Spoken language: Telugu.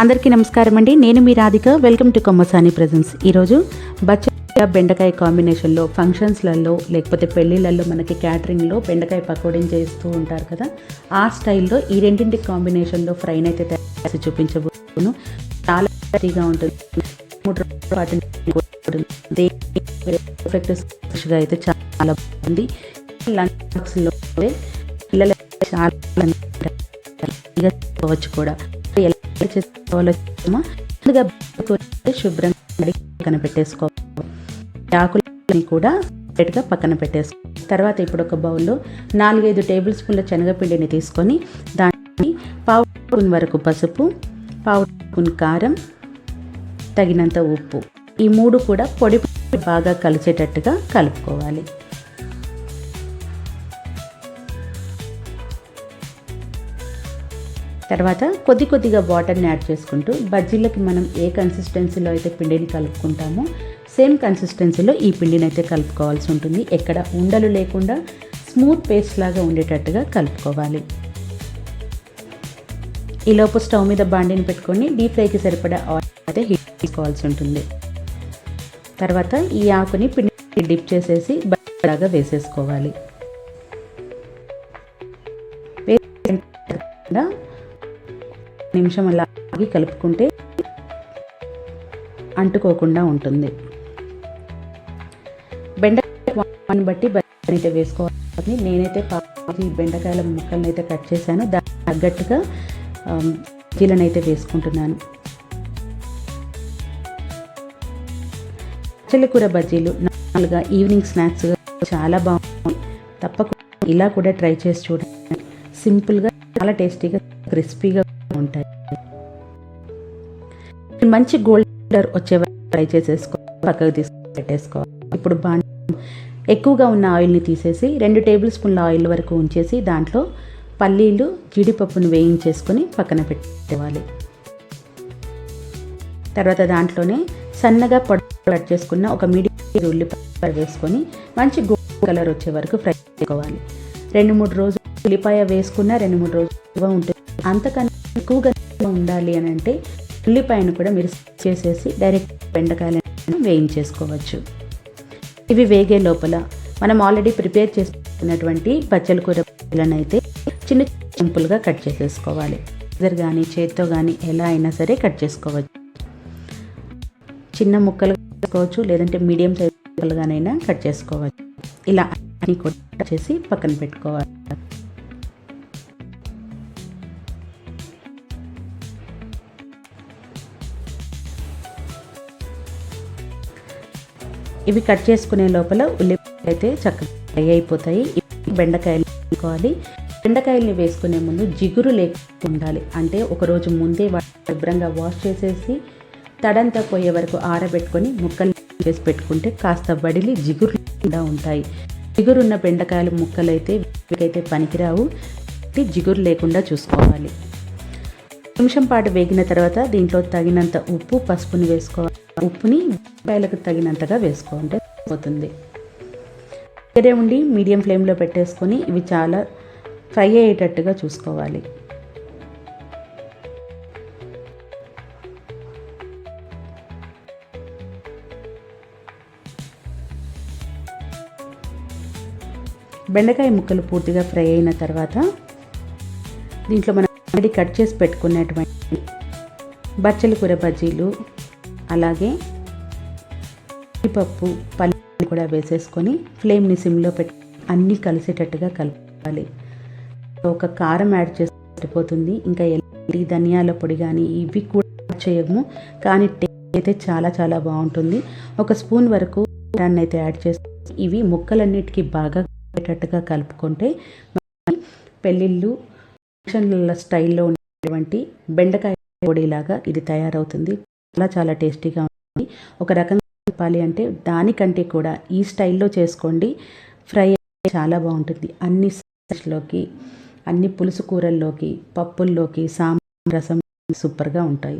అందరికీ నమస్కారం అండి. నేను మీ Radhika. Welcome to Kommasani presence ఈరోజు బచ్చ బెండకాయ కాంబినేషన్లో ఫంక్షన్స్లలో లేకపోతే పెళ్ళిళ్ళల్లో మనకి క్యాటరింగ్లో బెండకాయ పకోడీని చేస్తూ ఉంటారు కదా ఆ స్టైల్లో ఈ రెండింటి కాంబినేషన్లో ఫ్రైన్ అయితే తయారు చేసి చూపించబోతున్నాను. చాలా టేస్టీగా ఉంటుంది. మూడు పర్ఫెక్ట్ ఫ్రెష్గా అయితే చాలా బాగుంది. లంచ్ బాక్స్లో పిల్లలు చాలా చేసుకోవచ్చు కూడా. చేసుకోవాలో చూద్దామా? ముందుగా శుభ్రంగా పక్కన పెట్టేసుకోవాలి ఆకులని కూడా సెపరేట్గా పక్కన పెట్టేసుకో. తర్వాత ఇప్పుడు ఒక బౌల్లో నాలుగైదు టేబుల్ స్పూన్ల శనగపిండిని తీసుకొని దాన్ని పావు స్పూన్ వరకు పసుపు పావు స్పూన్ కారం తగినంత ఉప్పు. ఈ మూడు కూడా పొడి బాగా కలిసేటట్టుగా కలుపుకోవాలి. తర్వాత కొద్ది కొద్దిగా వాటర్ని యాడ్ చేసుకుంటూ బజ్జీలకి మనం ఏ కన్సిస్టెన్సీలో అయితే పిండిని కలుపుకుంటామో సేమ్ కన్సిస్టెన్సీలో ఈ పిండిని అయితే కలుపుకోవాల్సి ఉంటుంది. ఎక్కడ ఉండలు లేకుండా స్మూత్ పేస్ట్ లాగా ఉండేటట్టుగా కలుపుకోవాలి. ఈ లోపు స్టవ్ మీద బాండిని పెట్టుకొని డీప్ ఫ్రైకి సరిపడా ఆయిల్ అయితే హీట్ చేసుకోవాల్సి ఉంటుంది. తర్వాత ఈ ఆకుని పిండి డిప్ చేసేసి బాగా వేసేసుకోవాలి. నిమిషం అలా ఆగి కలుపుకుంటే అంటుకోకుండా ఉంటుంది. బెండకాయ బట్టి బెండకాయ అయితే వేసుకోవాలి. నేనైతే బెండకాయల ముక్కలను అయితే కట్ చేశాను. దానికి తగ్గట్టుగా జీలను అయితే వేసుకుంటున్నాను. కూర బజ్జీలు నార్మల్గా ఈవినింగ్ స్నాక్స్ చాలా బాగుంది తప్పకుండా ఇలా కూడా ట్రై చేసి చూడండి. సింపుల్గా చాలా టేస్టీగా క్రిస్పీగా ఉంటాయి. మంచి గోల్డ్ కలర్ వచ్చే ఫ్రై చేసేసుకో పక్కకు తీసుకొని పెట్టేసుకోవాలి. ఇప్పుడు బాగా ఎక్కువగా ఉన్న ఆయిల్ని తీసేసి రెండు టేబుల్ స్పూన్ల ఆయిల్ వరకు ఉంచేసి దాంట్లో పల్లీలు జీడిపప్పును వేయించేసుకొని పక్కన పెట్టుకోవాలి తర్వాత దాంట్లోనే సన్నగా పొడ కట్ చేసుకున్న ఒక మీడియం ఉల్లిపాయ వేసుకొని మంచి గోల్డ్ కలర్ వచ్చే వరకు ఫ్రై చేసుకోవాలి. రెండు మూడు రోజులు ఉల్లిపాయ వేసుకున్న రెండు మూడు రోజులు ఉంటుంది అంతకన్నా ఎక్కువగా ఉండాలి అని అంటే ఉల్లిపాయను కూడా మీరు చేసేసి డైరెక్ట్ బెండకాయలను వేయించేసుకోవచ్చు. ఇవి వేగే లోపల మనం ఆల్రెడీ ప్రిపేర్ చేసుకున్నటువంటి బచ్చల కూర అయితే చిన్న సింపుల్గా కట్ చేసేసుకోవాలి. ఇద్దరు కానీ చేత్తో కానీ ఎలా అయినా సరే కట్ చేసుకోవచ్చు. చిన్న ముక్కలు చేసుకోవచ్చు లేదంటే మీడియం సైజ్ ముక్కలుగానైనా కట్ చేసుకోవచ్చు. ఇలా అన్ని కూడా చేసి పక్కన పెట్టుకోవాలి. ఇవి కట్ చేసుకునే లోపల ఉల్లిపాయలు అయితే చక్కగా ఫ్రై అయిపోతాయి. బెండకాయలు వేసుకోవాలి. బెండకాయల్ని వేసుకునే ముందు జిగురు లేకుండా ఉండాలి. అంటే ఒకరోజు ముందే శుభ్రంగా వాష్ చేసేసి తడంతా పోయే వరకు ఆరబెట్టుకొని ముక్కలు చేసి పెట్టుకుంటే కాస్త వడిలి జిగురు లేకుండా ఉంటాయి. జిగురున్న బెండకాయలు ముక్కలు అయితే వీటికైతే పనికిరావు. జిగురు లేకుండా చూసుకోవాలి. నిమిషం పాటు వేగిన తర్వాత దీంట్లో తగినంత ఉప్పు పసుపుని వేసుకోవాలి. ఉప్పుని ఉల్లిపాయలకు తగినంతగా వేసుకుంటే పోతుంది వేరే ఉండి మీడియం ఫ్లేమ్లో పెట్టేసుకొని ఇవి చాలా ఫ్రై అయ్యేటట్టుగా చూసుకోవాలి. బెండకాయ ముక్కలు పూర్తిగా ఫ్రై అయిన తర్వాత దీంట్లో మనం ఆల్రెడీ కట్ చేసి పెట్టుకున్నటువంటి బచ్చల కూర బజ్జీలు అలాగే పప్పు పల్లి కూడా వేసేసుకొని ఫ్లేమ్ని సిమ్లో పెట్టి అన్నీ కలిసేటట్టుగా కలపాలి. ఒక కారం యాడ్ చేసిపోతుంది సరిపోతుంది. ఇంకా ఎల్లి ధనియాల పొడి కానీ ఇవి కూడా చేయము. కానీ టేస్ట్ అయితే చాలా చాలా బాగుంటుంది. ఒక స్పూన్ వరకు కారాన్ని అయితే యాడ్ చేసి ఇవి ముక్కలన్నిటికీ బాగా కలిపేటట్టుగా కలుపుకుంటే పెళ్ళిళ్ళు ఫంక్షన్ల స్టైల్లో ఉండేటువంటి బెండకాయ పొడిలాగా ఇది తయారవుతుంది. చాలా చాలా టేస్టీగా ఉంటుంది ఒక రకంగా చెప్పాలి అంటే దానికంటే కూడా ఈ స్టైల్లో చేసుకోండి. ఫ్రై చాలా బాగుంటుంది. అన్ని లోకి అన్ని పులుసు కూరల్లోకి పప్పుల్లోకి సాంబార్ రసం సూపర్గా ఉంటాయి.